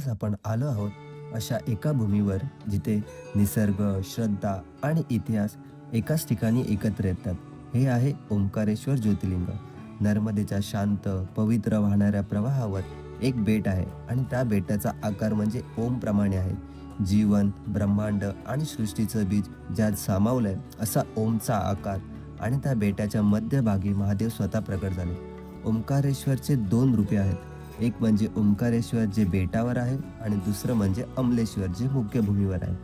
आज आपण आलो आहोत अशा एका भूमीवर जिथे निसर्ग श्रद्धा आणि इतिहास एकाच ठिकाणी एकत्र येतात. हे आहे ओंकारेश्वर ज्योतिर्लिंग. नर्मदेच्या शांत पवित्र वाहणाऱ्या प्रवाहावर एक बेट आहे आणि त्या बेटाचा आकार म्हणजे ओम प्रमाणे आहे. जीवन ब्रह्मांड आणि सृष्टीचं बीज ज्यात सामावलंय असा ओमचा आकार आणि त्या बेटाच्या मध्यभागी महादेव स्वतः प्रकट झाले. ओंकारेश्वरचे दोन रूपे आहेत. एक म्हणजे ओंकारेश्वर जे बेटावर आहे आणि दुसरं म्हणजे अमलेश्वर जे मुख्य भूमीवर आहे.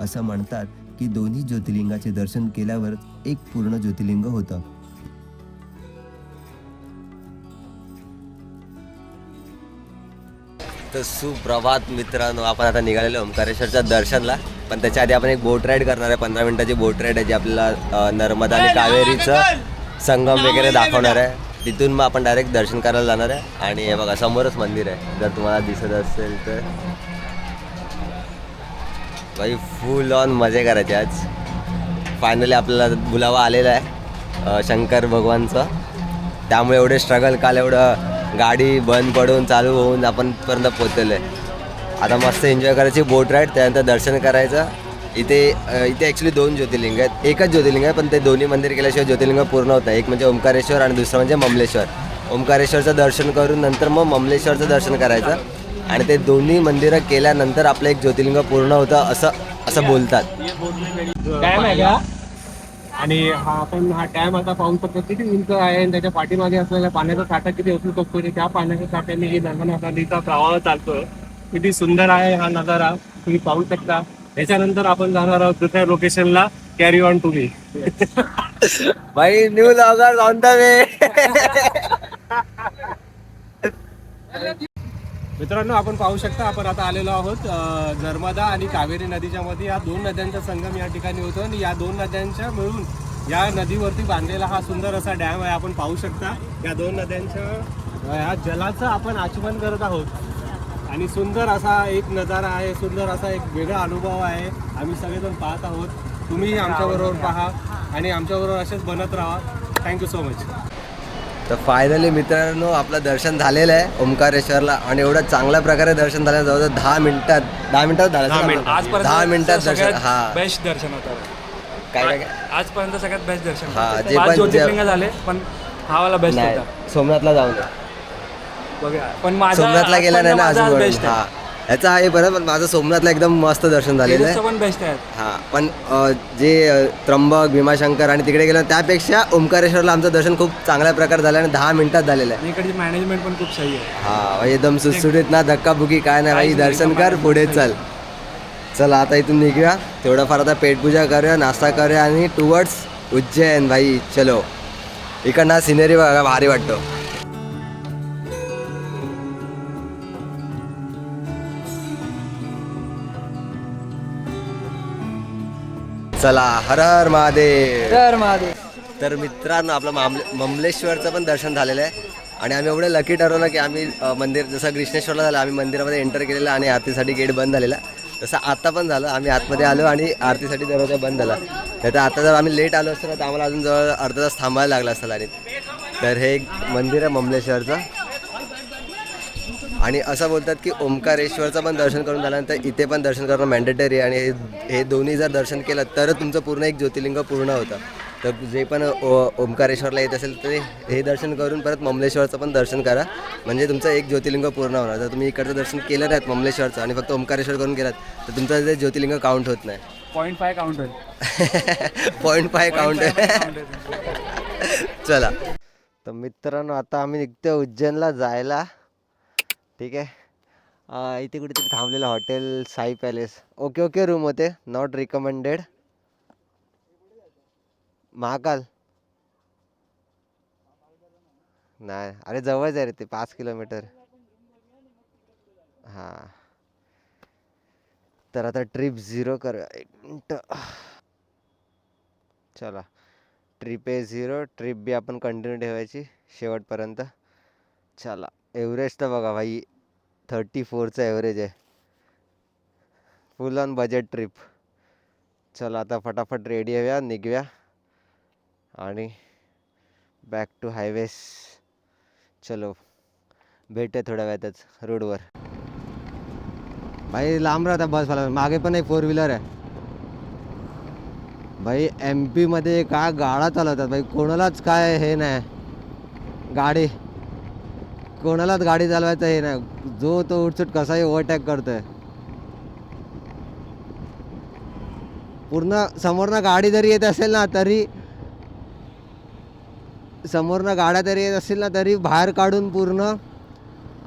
असं म्हणतात की दोन्ही ज्योतिर्लिंगाचे दर्शन केल्यावर एक पूर्ण ज्योतिर्लिंग होतं. तर सुप्रभात मित्रांनो आपण आता निघालेलो ओंकारेश्वरच्या दर्शनला. पण त्याच्या आधी आपण एक बोट राईड करणार आहे. पंधरा मिनिटाची बोट राईड आहे जी आपल्याला नर्मदा आणि कावेरीचं संगम वगैरे दाखवणार आहे. तिथून मग आपण डायरेक्ट दर्शन करायला जाणार आहे. आणि हे बघा समोरच मंदिर आहे. जर तुम्हाला दिसत असेल तर. भाई फुल ऑन मजे करायचे आज. फायनली आपल्याला बुलावा आलेला आहे शंकर भगवानचं. त्यामुळे एवढे स्ट्रगल काल एवढं गाडी बंद पडून चालू होऊन आपण पर्यंत आहे. आता मस्त एन्जॉय करायची बोट राईड त्यानंतर दर्शन करायचं. इथे इथे ॲक्च्युली दोन ज्योतिर्लिंग आहेत. एकच ज्योतिर्लिंग आहे पण ते दोन्ही मंदिर केल्याशिवाय ज्योतिर्लिंग पूर्ण होत नाही. एक म्हणजे ओंकारेश्वर आणि दुसरं म्हणजे ममलेश्वर. ओंकारेश्वरचं दर्शन करून नंतर मग ममलेश्वरचं दर्शन करायचं. आणि ते दोन्ही मंदिरं केल्यानंतर आपलं एक ज्योतिर्लिंग पूर्ण होतं असं असं बोलतात. डॅम आहे का? आणि हा आपण हा डॅम आता पाहू शकतो. किती उंच आहे आणि त्याच्या पाठीमागे असलेल्या पाण्याचा साठा किती असू शकतो? त्या पाण्याच्या साठ्याने ही नर्मदा नदीचा प्रवाह चालतो किती सुंदर आहे हा नजारा. तुम्ही पाहू शकता. त्याच्यानंतर आपण जाणार आहोत दुसऱ्या लोकेशनला कॅरी ऑन टू मी भाई new vlogger on the way मित्रांनो आपण पाहू शकता आपण आता आलेलो आहोत नर्मदा आणि कावेरी नदीच्या मध्ये. या दोन नद्यांचा संगम या ठिकाणी होतो आणि या दोन नद्यांच्या मिळून या नदीवरती बांधलेला हा सुंदर असा डॅम आहे. आपण पाहू शकता या दोन नद्यांच्या या जलाचं आपण आचमन करत आहोत. आणि सुंदर असा एक नजारा आहे सुंदर असा एक वेगळा अनुभव आहे. आम्ही सगळेजण पाहत आहोत. तुम्ही आमच्याबरोबर पहा आणि आमच्याबरोबर असेच बनत राहा. थँक्यू सो मच तर फायनली मित्रांनो आपलं दर्शन झालेलं आहे ओंकारेश्वरला आणि एवढं चांगल्या प्रकारे दर्शन झालं. जवळजवळ दहा मिनिटात दहा मिनिटात झालं. दहा मिनिटात दर्शन हा. बेस्ट दर्शन होतं. काय काय? आजपर्यंत सगळ्यात बेस्ट दर्शन हा. जे पण- झाले पण हा वाला बेस्ट सोमनाथला जाऊन बघा पण माझा सोमनाथला गेला नाही ना अजून बेस्ट हा. आहे. ह्याचा आहे बरं पण माझं सोमनाथला एकदम मस्त दर्शन झालेलं आहे. पण बेस्ट आहे हा पण अ, जे अ, त्र्यंबक भीमाशंकर आणि तिकडे गेलं त्यापेक्षा ओंकारेश्वरला आमचं दर्शन खूप चांगल्या प्रकारे झालं आणि दहा मिनिटात झालेलं आहे. आणि इकडची मॅनेजमेंट पण खूप सही आहे. हा भाई एकदम सुटसुटीत ना धक्काबुकी काय नाही भाई दर्शन कर पुढे चल. चला आता इथून निघूया. थोडंफार आता पेटपूजा करूया नाश्ता करूया आणि टुवर्ड्स उज्जैन भाई चलो. इकडनं सिनेरी बघा भारी वाटतो. चला हर हर महादेव. तर मित्रांनो आपलं मामले ममलेश्वरचं पण दर्शन झालेलं आहे. आणि आम्ही एवढं लकी ठरवलं की आम्ही अ, मंदिर जसं कृष्णेश्वरला झालं आम्ही मंदिरामध्ये एंटर केलेलं आणि आरतीसाठी गेट बंद झालेला. तसं आता पण झालं आम्ही आतमध्ये आलो आणि आरतीसाठी दरवाजा बंद झाला. तर आता जर आम्ही लेट आलो असतो ना तर आम्हाला अजून जवळ अर्धा तास थांबायला लागला असतं आणि तर हे एक मंदिर आहे ममलेश्वरचं. आणि असं बोलतात की ओंकारेश्वरचं पण दर्शन करून झाल्यानंतर इथे पण दर्शन करणं मॅन्डेटरी आहे. आणि हे दोन्ही जर दर्शन केलं तर तुमचं पूर्ण एक ज्योतिर्लिंग पूर्ण होतं. तर जे पण ओ- ओंकारेश्वरला येत असेल तर हे दर्शन करून परत ममलेश्वरचं पण दर्शन करा. म्हणजे तुमचं एक ज्योतिर्लिंग पूर्ण होणार. जर तुम्ही इकडचं दर्शन केलं नाहीत ममलेश्वरचं आणि फक्त ओंकारेश्वर करून गेलात तर तुमचं ते ज्योतिर्लिंग काउंट होत नाही. पॉईंट फाय काउंट होईल. पॉईंट फाय काउंट चला. तर मित्रांनो आता आम्ही निघतो उज्जैनला जायला. ठीक आहे. इथे कुठेतरी थांबलेलं hotel Sai palace. Okay okay room होते. Not recommended Mahakal. नाही. अरे जवळच आहे रे ते पाच किलोमीटर. हां. तर आता ट्रिप झिरो करूया. एक मिनटं चला. ट्रिप आहे झिरो ट्रिप बी आपण कंटिन्यू ठेवायची शेवटपर्यंत. चला. एव्हरेज तर बघा भाई थर्टी फोरचं ॲव्हरेज आहे. फुल ऑन बजेट ट्रिप चला आता फटाफट रेडी हव्या निघूया. आणि बॅक टू हायवेस चलो. भेटे थोड्या वेळातच रोडवर भाई लांब राहता बसवाला मागे पण एक फोर व्हीलर आहे. भाई एम पीमध्ये काय गाडा चालवतात? भाई कोणालाच काय हे नाही. गाडी. कोणालाच गाडी चालवायचं हे नाही. जो तो उठसूट कसाही ओव्हरटॅक करतोय. पूर्ण समोरनं गाडी जरी येत असेल ना तरी समोरनं गाड्या तरी येत असतील ना तरी बाहेर काढून पूर्ण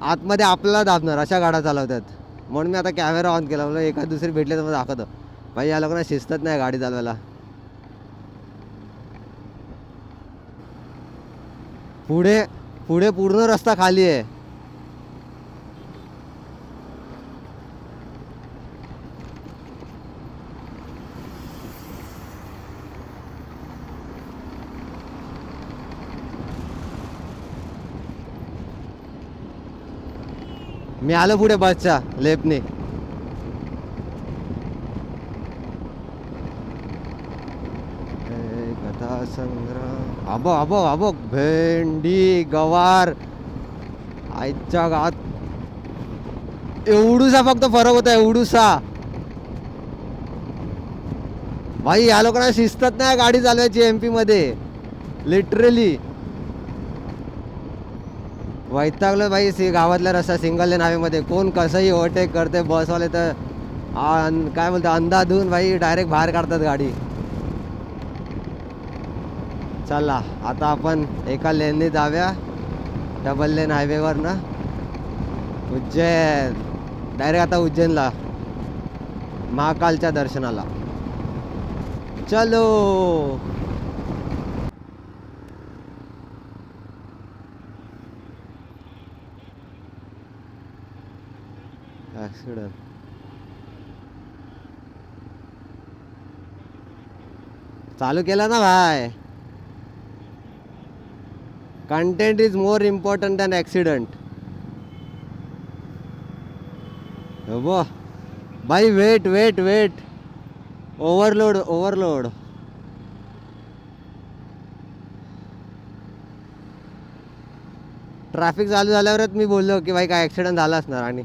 आतमध्ये आपल्याला दाबणार अशा गाड्या चालवतात. म्हणून मी आता कॅमेरा ऑन केला. म्हणलं एखाद दुसरी भेटले तर मग दाखवतो. भाई या लोकांना शिस्तच नाही गाडी चालवायला. पुढे पुढे पूर्ण रस्ता खाली आहे. मी आलो पुढे बसच्या लेपने ए, कथा संग्रह. अबो अबो अबो भेंडी गवार. आईच्या गात. एवढूसा फक्त फरक होता एवढूसा. भाई या लोकांना शिस्तच नाही गाडी चालवायची एम पी मध्ये. लिटरली वैतागलं भाई सी गावातल्या रस्ता सिंगल लेन हायवेमध्ये कोण कसंही ओव्हरटेक करते बसवाले तर काय बोलतो अंधाधून भाई डायरेक्ट बाहेर काढतात गाडी. चला आता आपण एका लेनने जाऊया डबल लेन हायवेवर ना उज्जैन डायरेक्ट आता उज्जैनला महाकालच्या दर्शनाला. चलो! ॲक्सिडंट. चालू केला ना भाय content is more important than accident बो बाई wait wait wait overload overload traffic चालू झाल्यावरच मी बोललो की भाई काय ॲक्सिडंट झाला असणार आणि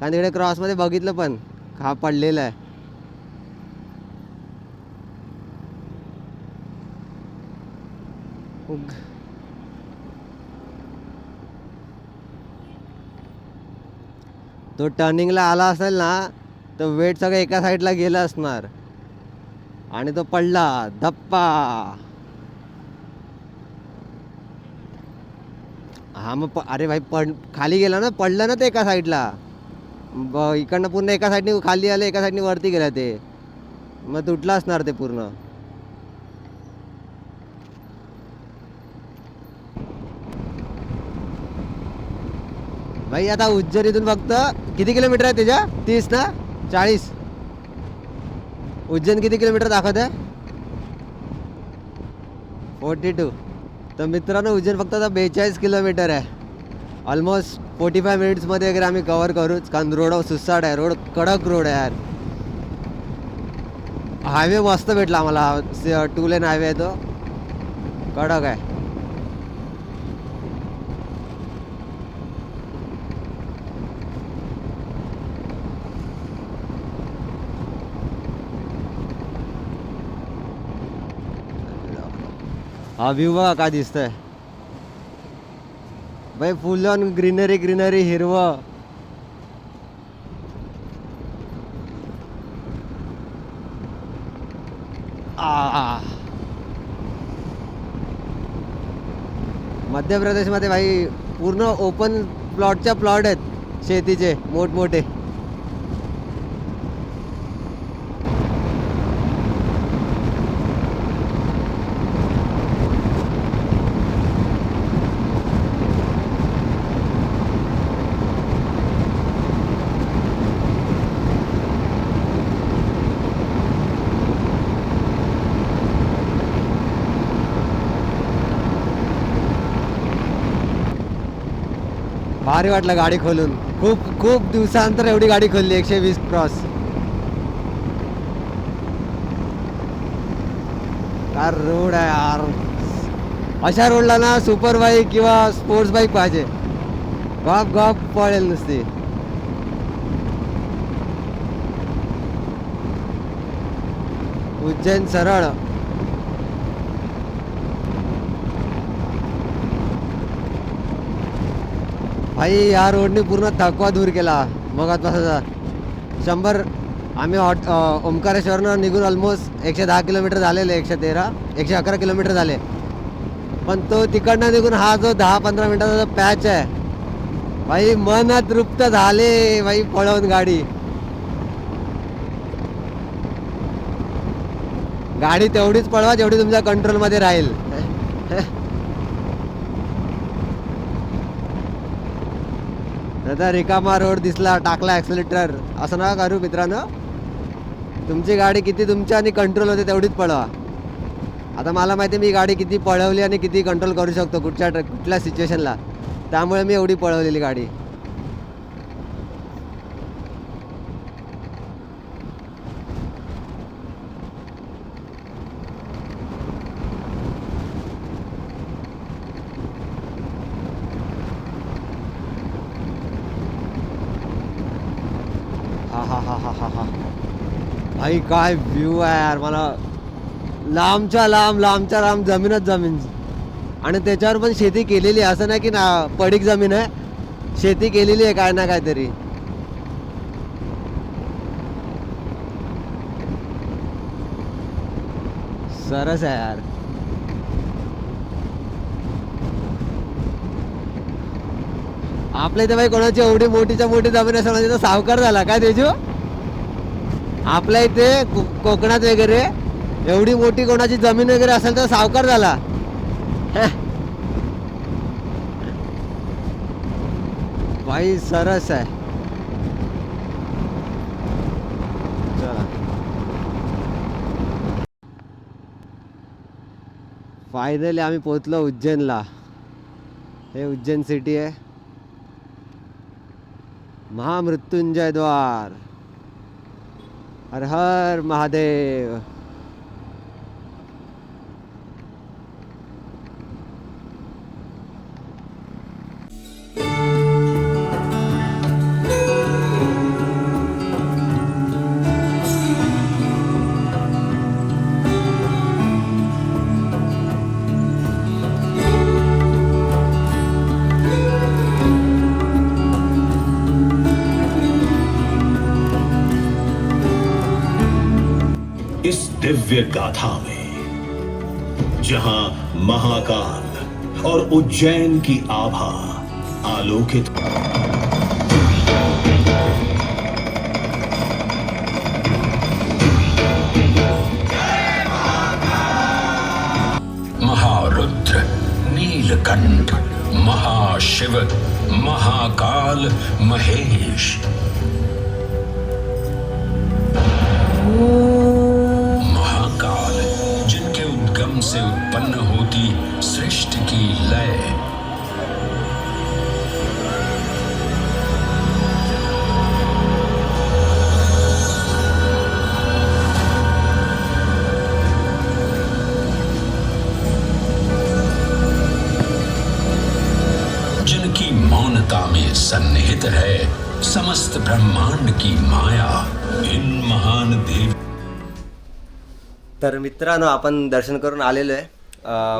कारण तिकडे क्रॉसमध्ये बघितलं पण हा पडलेला आहे. उग. तो टर्निंगला आला असेल ना तर वेट सगळं एका साईडला गेलं असणार. आणि तो पडला धप्पा. हा मग प अरे भाई पड खाली गेला ना पडलं ना ते एका साईडला. ब इकडनं पूर्ण एका साईडने खाली आलं एका साईडने वरती गेलं ते. मग तुटलं असणार ते पूर्ण. भाई आता उज्जैन इथून फक्त किती किलोमीटर आहे त्याच्या? तीस ना? चाळीस. उज्जैन किती किलोमीटर दाखवत आहे फोर्टी टू. तर मित्रांनो उज्जैन फक्त आता बेचाळीस किलोमीटर आहे. ऑलमोस्ट फोर्टी फाय मिनिट्समध्ये वगैरे आम्ही कवर करूच. कारण रोड सुसाट आहे. रोड कडक रोड आहे यार. हायवे मस्त भेटला आम्हाला. टू लेन हायवे आहे तो. कडक आहे. हा व्ह्यू बघा का दिसतंय. भाई फुल ऑन ग्रीनरी ग्रीनरी हिरवं. आ. मध्य प्रदेशमध्ये भाई पूर्ण ओपन प्लॉटच्या प्लॉट आहेत शेतीचे मोठमोठे. भारी वाटलं गाडी खोलून. खूप खूप दिवसानंतर एवढी गाडी खोलली एकशे वीस क्रॉस. कार रोड आहे यार. अशा रोडला ना सुपर बाईक किंवा स्पोर्ट्स बाईक पाहिजे. गॉप गॉप पळेल नुसती. उज्जैन सरळ. भाई या रोडने पूर्ण थकवा दूर केला. मग आता शंभर आम्ही हॉट ओंकारेश्वरनं निघून ऑलमोस्ट एकशे दहा किलोमीटर झालेले एकशे तेरा एकशे अकरा किलोमीटर झाले. पण तो तिकडनं निघून हा जो दहा पंधरा मिनिटाचा जो पॅच आहे भाई मन तृप्त झाले भाई पळवून गाडी. गाडी तेवढीच पळवा जेवढी तुमच्या कंट्रोलमध्ये राहील. आता रिकामा रोड दिसला टाकला ॲक्सिलेटर असं ना करू मित्रांनो. तुमची गाडी किती तुमच्या आणि कंट्रोल होते तेवढीच पळवा. आता मला माहिती आहे मी गाडी किती पळवली आणि किती कंट्रोल करू शकतो कुठच्या कुठल्या सिच्युएशनला त्यामुळे मी एवढी पळवलेली गाडी हा हा हा हा हा हा भाई काय व्ह्यू आहे यार. मला लांबच्या लांब लांबच्या लांब जमीनच जमीन. आणि त्याच्यावर पण शेती केलेली आहे. असं नाही की ना पडीक जमीन आहे. शेती केलेली आहे काय ना काहीतरी. सरस आहे यार. आपल्या इथे भाई कोणाची एवढी मोठीच्या मोठी जमीन असं म्हणजे तो सावकार झाला. काय त्याची आपल्या इथे कोकणात वगैरे एवढी मोठी कोणाची जमीन वगैरे असेल तर सावकार झाला. भाई सरस आहे. चला. फायनली आम्ही पोहोचलो उज्जैनला. हे उज्जैन सिटी आहे. महामृत्युंजय द्वार हर हर महादेव। इस दिव्य गाथा में, जहाँ महाकाल और उज्जैन की आभा आलोकित महारुद्र, नीलकंठ, महाशिव, महाकाल, महेश। ब्रह्मांड की माया इन महान देव तर मित्रांनो आपण दर्शन करून आलेलो आहे.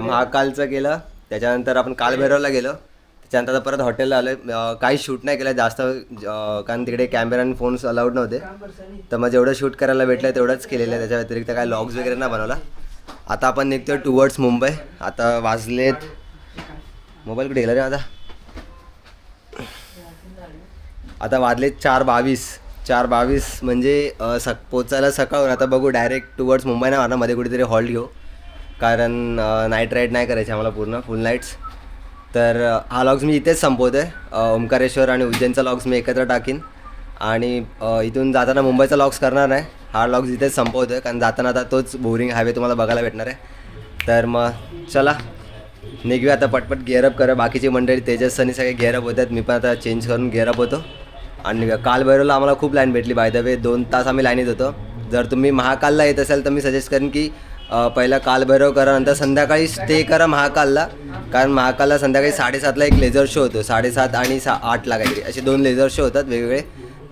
महाकालचं केलं त्याच्यानंतर आपण कालभैरवला गेलो. त्याच्यानंतर आता परत हॉटेलला आलो आहे काही शूट नाही केलं जास्त कारण तिकडे कॅमेरा आणि फोन्स अलाउड नव्हते. तर मग जेवढं शूट करायला भेटलं तेवढंच केलेलं आहे. त्याच्या व्यतिरिक्त काय लॉग्स वगैरे नाही बनवला. आता आपण निघतो टुवर्ड्स मुंबई. आता वाजलेत मोबाईल कुठे गेला रे आता आता वाजले चार बावीस. चार बावीस म्हणजे सक पोचायला सकाळून. आता बघू डायरेक्ट टुवर्ड्स मुंबई नाही म्हणा मध्ये कुठेतरी हॉल्ट घेऊ. कारण नाईट राईड नाही करायची आम्हाला पूर्ण फुल नाईट्स तर हा लॉग्स मी इथेच संपवतो आहे ओंकारेश्वर आणि उज्जैनचा लॉग्स मी एकत्र टाकीन. आणि इथून जाताना मुंबईचा लॉग्स करणार नाही. हा लॉग्स इथेच संपवतो आहे कारण जाताना आता तोच बोरिंग हायवे तुम्हाला बघायला भेटणार आहे. तर मग चला. निघूया आता पटपट गेअरअप करा बाकीची मंडळी तेजस्वानी सगळे गेअरअप होतात. मी पण आता चेंज करून गेअरअप होतो. आणि कालभैरवला आम्हाला खूप लाईन भेटली बाय द वे दोन तास आम्ही लाईनीत होतो. जर तुम्ही महाकालला येत असाल तर मी सजेस्ट करेन की पहिला कालभैरव करा नंतर संध्याकाळी स्टे करा महाकालला. कारण महाकालला संध्याकाळी साडेसातला एक लेझर शो होतो साडेसात आणि सा आठला काहीतरी. असे दोन लेझर शो होतात वेगवेगळे.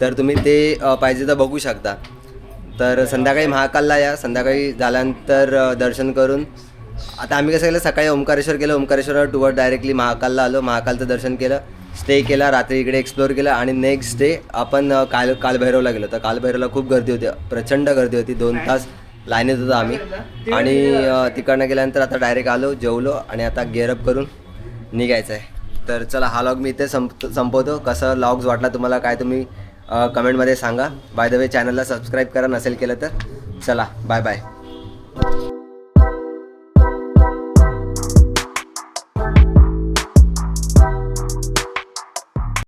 तर तुम्ही ते पाहिजे तर बघू शकता. तर संध्याकाळी महाकालला या. संध्याकाळी झाल्यानंतर दर्शन करून. आता आम्ही कसं केलं? सकाळी ओंकारेश्वर केलं. ओंकारेश्वर टूवर डायरेक्टली महाकालला आलो. महाकालचं दर्शन केलं. स्टे केला रात्री इकडे एक्सप्लोअर केलं आणि नेक्स्ट डे आपण काल कालभैरवला गेलो. तर कालभैरवला खूप गर्दी होती. प्रचंड गर्दी होती. दोन तास लाईनीत होतो आम्ही. आणि तिकडनं गेल्यानंतर आता डायरेक्ट आलो जेवलो आणि आता गेअरअप करून निघायचं आहे तर चला हा लॉग मी इथे संप संपवतो. कसं लॉग्स वाटला तुम्हाला काय तुम्ही कमेंटमध्ये सांगा. बाय द वे चॅनलला सबस्क्राईब करा. नसेल केलं तर चला बाय बाय